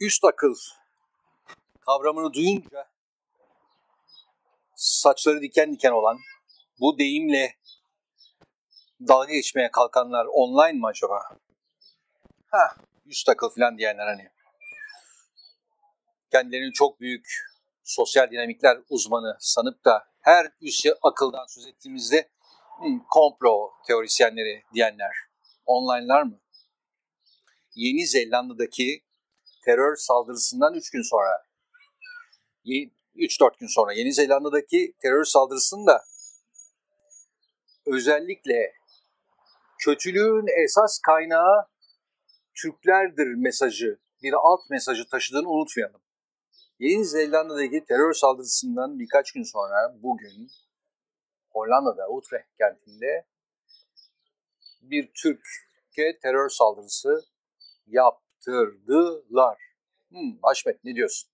üst akıl kavramını duyunca saçları diken diken olan bu deyimle dalga geçmeye kalkanlar online mı acaba? Ha, üst akıl falan diyenler hani. Kendilerini çok büyük sosyal dinamikler uzmanı sanıp da her üst akıldan söz ettiğimizde hmm, komplo teorisyenleri diyenler online'lar mı? Yeni Zelanda'daki terör saldırısından 3 gün sonra 3-4 gün sonra Yeni Zelanda'daki terör saldırısında özellikle kötülüğün esas kaynağı Türklerdir mesajı, bir alt mesajı taşıdığını unutmayalım. Yeni Zelanda'daki terör saldırısından birkaç gün sonra bugün Hollanda'da Utrecht kentinde bir Türkiye terör saldırısı yaptırdılar. Hmm, Haşmet ne diyorsun?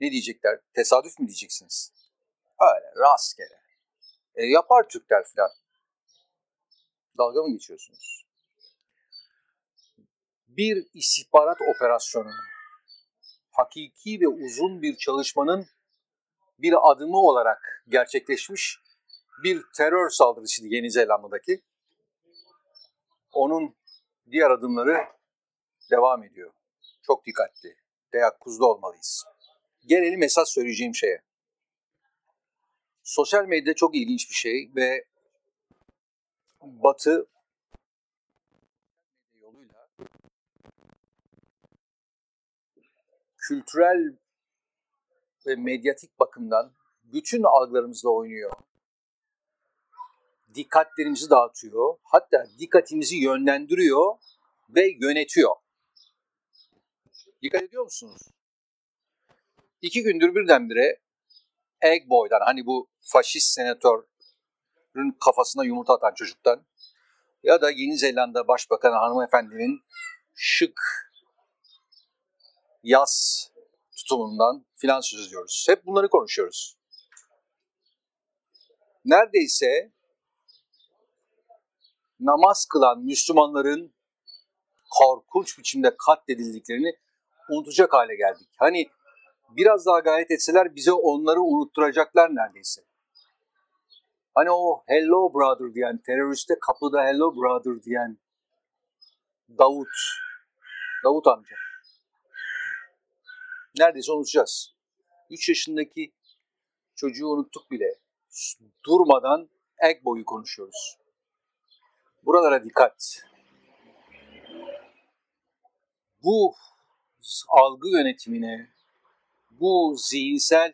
Ne diyecekler? Tesadüf mü diyeceksiniz? Öyle rastgele. E, yapar Türkler filan. Dalga mı geçiyorsunuz? Bir istihbarat operasyonu, hakiki ve uzun bir çalışmanın bir adımı olarak gerçekleşmiş bir terör saldırısıydı Yeni Zelanda'daki. Onun diğer adımları devam ediyor. Çok dikkatli, teyakkuzda olmalıyız. Gelelim esas söyleyeceğim şeye. Sosyal medya çok ilginç bir şey ve Batı yoluyla kültürel ve medyatik bakımdan bütün algılarımızla oynuyor. Dikkatlerimizi dağıtıyor. Hatta dikkatimizi yönlendiriyor ve yönetiyor. Dikkat ediyor musunuz? İki gündür birdenbire Egg Boy'dan hani bu faşist senatörün kafasına yumurta atan çocuktan ya da Yeni Zelanda Başbakanı hanımefendinin şık yaz tutumundan filan söz ediyoruz. Hep bunları konuşuyoruz. Neredeyse namaz kılan Müslümanların korkunç biçimde katledildiklerini unutacak hale geldik. Hani biraz daha gayret etseler bize onları unutturacaklar neredeyse. Hani o hello brother diyen, teröriste kapıda hello brother diyen Davut, Davut amca. Neredeyse unutacağız. 3 yaşındaki çocuğu unuttuk bile. Durmadan ek boyu konuşuyoruz. Buralara dikkat. Bu algı yönetimine, bu zihinsel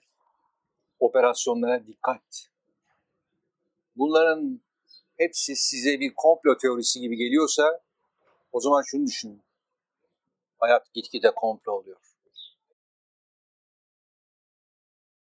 operasyonlara dikkat. Bunların hepsi size bir komplo teorisi gibi geliyorsa o zaman şunu düşünün. Hayat gitgide komplo oluyor.